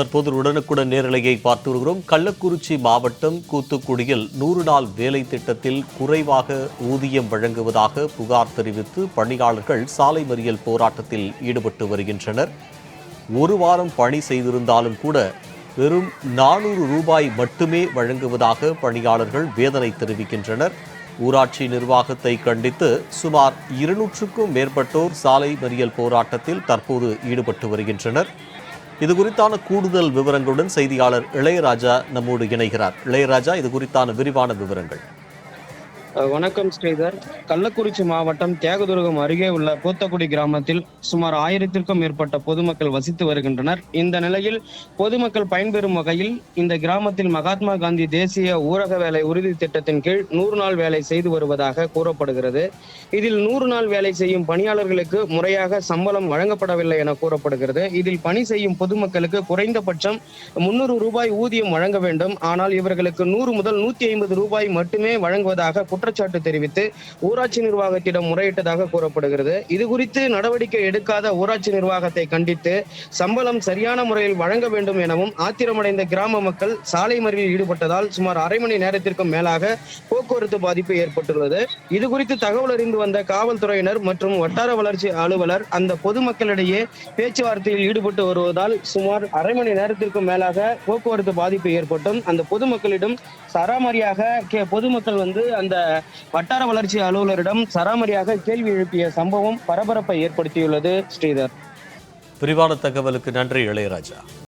தற்போது உடனுக்குடன் நேரலையை பார்த்து வருகிறோம். கள்ளக்குறிச்சி மாவட்டம் கூத்துக்குடியில் நூறு நாள் வேலை திட்டத்தில் குறைவாக ஊதியம் வழங்குவதாக புகார் தெரிவித்து பணியாளர்கள் சாலை மறியல் போராட்டத்தில் ஈடுபட்டு வருகின்றனர். ஒரு வாரம் பணி செய்திருந்தாலும் கூட வெறும் நானூறு ரூபாய் மட்டுமே வழங்குவதாக பணியாளர்கள் வேதனை தெரிவிக்கின்றனர். ஊராட்சி நிர்வாகத்தை கண்டித்து சுமார் இருநூற்றுக்கும் மேற்பட்டோர் சாலை மறியல் போராட்டத்தில் தற்போது ஈடுபட்டு வருகின்றனர். இது குறித்தான கூடுதல் விவரங்களுடன் செய்தியாளர் இளையராஜா நம்மோடு இணைகிறார். இளையராஜா இது குறித்தான விரிவான விவரங்கள். வணக்கம் ஸ்ரீதர். கள்ளக்குறிச்சி மாவட்டம் தியாகதுர்கம் அருகே உள்ள பூத்தக்குடி கிராமத்தில் சுமார் ஆயிரத்திற்கும் மேற்பட்ட பொதுமக்கள் வசித்து வருகின்றனர். இந்த நிலையில் பொதுமக்கள் பயன்பெறும் வகையில் இந்த கிராமத்தில் மகாத்மா காந்தி தேசிய ஊரக வேலை உறுதி திட்டத்தின் கீழ் நூறு நாள் வேலை செய்து வருவதாக கூறப்படுகிறது. இதில் நூறு நாள் வேலை செய்யும் பணியாளர்களுக்கு முறையாக சம்பளம் வழங்கப்படவில்லை என கூறப்படுகிறது. இதில் பணி செய்யும் பொதுமக்களுக்கு குறைந்தபட்சம் முன்னூறு ரூபாய் ஊதியம் வழங்க வேண்டும். ஆனால் இவர்களுக்கு நூறு முதல் நூத்தி ஐம்பது ரூபாய் மட்டுமே வழங்குவதாக குற்றச்சாட்டு தெரிவித்து ஊராட்சி நிர்வாகத்திடம் முறையிட்டதாக கூறப்படுகிறது. இது குறித்து நடவடிக்கை எடுக்காத ஊராட்சி நிர்வாகத்தை கண்டித்து சம்பளம் சரியான முறையில் வழங்க வேண்டும் எனவும் ஆத்திரமடைந்த கிராம மக்கள் சாலை மறியலில் ஈடுபட்டதால் சுமார் அரை மணி நேரத்திற்கும் மேலாக போக்குவரத்து பாதிப்பு ஏற்பட்டுள்ளது. இது குறித்து தகவல் அறிந்து வந்த காவல்துறையினர் மற்றும் வட்டார வளர்ச்சி அலுவலர் அந்த பொதுமக்களிடையே பேச்சுவார்த்தையில் ஈடுபட்டு வருவதால் சுமார் அரை மணி நேரத்திற்கும் மேலாக போக்குவரத்து பாதிப்பு ஏற்பட்டும். அந்த பொதுமக்களிடம் சராமரியாக கே- பொதுமக்கள் வந்து அந்த வட்டார வளர்ச்சி அலுவலரிடம் சராமரியாக கேள்வி எழுப்பிய சம்பவம் பரபரப்பை ஏற்படுத்தியுள்ளது. ஸ்ரீதர். விரிவான தகவலுக்கு நன்றி இளையராஜா.